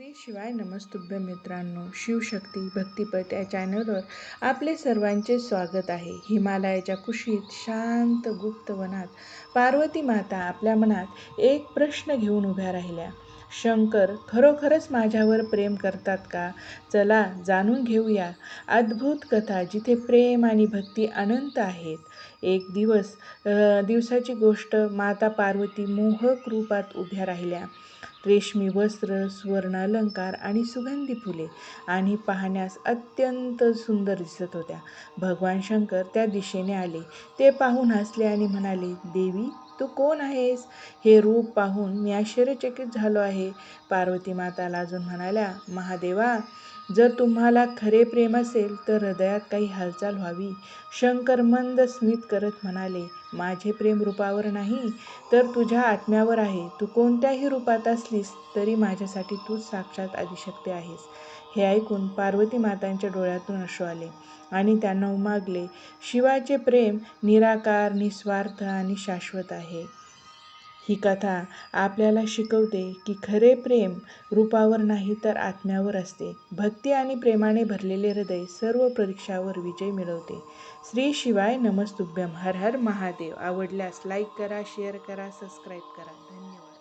श्री शिवाय नमस्तुभ्य मित्रांनो शिवशक्ती भक्तिपथ या चॅनलवर आपले सर्वांचे स्वागत आहे. हिमालयाच्या कुशीत शांत गुप्त वनात पार्वती माता आपल्या मनात एक प्रश्न घेऊन उभ्या राहिल्या. शंकर खरोखरच माझ्यावर प्रेम करतात का? चला जाणून घेऊया. अद्भुत कथा जिथे प्रेम आणि भक्ती अनंत आहेत. एक दिवस दिवसाची गोष्ट माता पार्वती मोहक रूपात उभ्या राहिल्या. रेशमी वस्त्र सुवर्ण अलंकार आणि सुगंधी फुले आणि पाहण्यास अत्यंत सुंदर दिसत होत्या. भगवान शंकर त्या दिशेने आले. ते पाहून हसले आणि म्हणाले देवी तू कोण आहेस? हे रूप पाहून मी आश्चर्यचकित झालो आहे. पार्वती माता अजून म्हणाल्या महादेवा जर तुम्हाला खरे प्रेम असेल तर हृदयात काही हालचाल व्हावी. शंकर मंद स्मित करत म्हणाले माझे प्रेम रूपावर नाही तर तुझ्या आत्म्यावर आहे. तू कोणत्याही रूपात असलीस तरी माझ्यासाठी तूच साक्षात आदिशक्ती आहेस. हे ऐकून पार्वती मातांच्या डोळ्यातून अश्रू आले आणि त्यांना उमागले शिवाचे प्रेम निराकार निस्वार्थ आणि शाश्वत आहे. ही कथा आपल्याला शिकवते की खरे प्रेम रूपावर नाही तर आत्म्यावर असते. भक्ती आणि प्रेमाने भरलेले हृदय सर्व परीक्षावर विजय मिळवते. श्री शिवाय नमस्तुभ्यम. हर हर महादेव. आवडल्यास लाईक करा शेअर करा सबस्क्राईब करा. धन्यवाद.